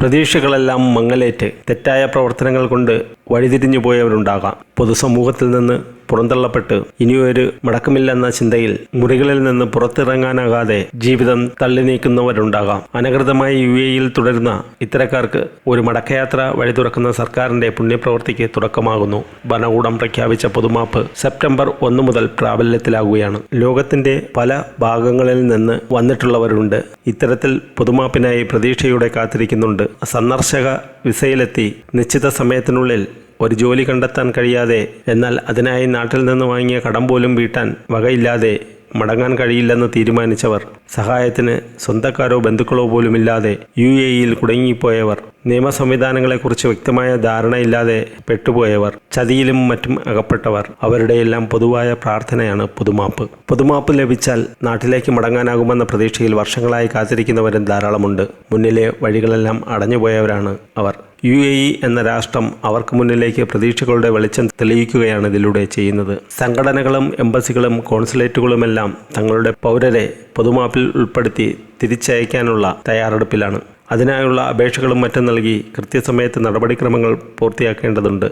പ്രതീക്ഷകളെല്ലാം മങ്ങലേറ്റ് തെറ്റായ പ്രവർത്തനങ്ങൾ കൊണ്ട് വഴിതിരിഞ്ഞു പോയവരുണ്ടാകാം പൊതുസമൂഹത്തിൽ നിന്ന് പുറന്തള്ളപ്പെട്ട് ഇനിയൊരു മടക്കമില്ലെന്ന ചിന്തയിൽ മുറികളിൽ നിന്ന് പുറത്തിറങ്ങാനാകാതെ ജീവിതം തള്ളി നീക്കുന്നവരുണ്ടാകാം. അനകൃതമായി യു എയിൽ തുടരുന്ന ഇത്തരക്കാർക്ക് ഒരു മടക്കയാത്ര വഴി തുറക്കുന്ന സർക്കാരിന്റെ പുണ്യപ്രവൃത്തിക്ക് തുടക്കമാകുന്നു. ഭരണകൂടം പ്രഖ്യാപിച്ച പൊതുമാപ്പ് സെപ്റ്റംബർ ഒന്ന് മുതൽ പ്രാബല്യത്തിലാകുകയാണ്. ലോകത്തിന്റെ പല ഭാഗങ്ങളിൽ നിന്ന് വന്നിട്ടുള്ളവരുണ്ട്. ഇത്തരത്തിൽ പൊതുമാപ്പിനായി പ്രതീക്ഷയോടെ കാത്തിരിക്കുന്നുണ്ട്. സന്ദർശക വിസയിലെത്തി നിശ്ചിത സമയത്തിനുള്ളിൽ ഒരു ജോലി കണ്ടെത്താൻ കഴിയാതെ എന്നാൽ അതിനായി നാട്ടിൽ നിന്ന് വാങ്ങിയ കടം പോലും വീട്ടാൻ വകയില്ലാതെ മടങ്ങാൻ കഴിയില്ലെന്ന് തീരുമാനിച്ചവർ സഹായത്തിന് സ്വന്തക്കാരോ ബന്ധുക്കളോ പോലുമില്ലാതെ യു എ ഇയിൽ കുടുങ്ങിപ്പോയവർ നിയമ സംവിധാനങ്ങളെക്കുറിച്ച് വ്യക്തമായ ധാരണയില്ലാതെ പെട്ടുപോയവർ ചതിയിലും മറ്റും അകപ്പെട്ടവർ അവരുടെയെല്ലാം പൊതുവായ പ്രാർത്ഥനയാണ് പുതുമാപ്പ്. പുതുമാപ്പ് ലഭിച്ചാൽ നാട്ടിലേക്ക് മടങ്ങാനാകുമെന്ന പ്രതീക്ഷയിൽ വർഷങ്ങളായി കാത്തിരിക്കുന്നവരും ധാരാളമുണ്ട്. മുന്നിലെ വഴികളെല്ലാം അടഞ്ഞുപോയവരാണ് അവർ. യു എ ഇ എന്ന രാഷ്ട്രം അവർക്ക് മുന്നിലേക്ക് പ്രതീക്ഷകളുടെ വെളിച്ചം തെളിയിക്കുകയാണ് ഇതിലൂടെ ചെയ്യുന്നത്. സംഘടനകളും എംബസികളും കോൺസുലേറ്റുകളുമെല്ലാം തങ്ങളുടെ പൗരരെ പൊതുമാപ്പിൽ ഉൾപ്പെടുത്തി തിരിച്ചയക്കാനുള്ള തയ്യാറെടുപ്പിലാണ്. അതിനായുള്ള അപേക്ഷകളും മറ്റും നൽകി കൃത്യസമയത്ത് നടപടിക്രമങ്ങൾ പൂർത്തിയാക്കേണ്ടതുണ്ട്.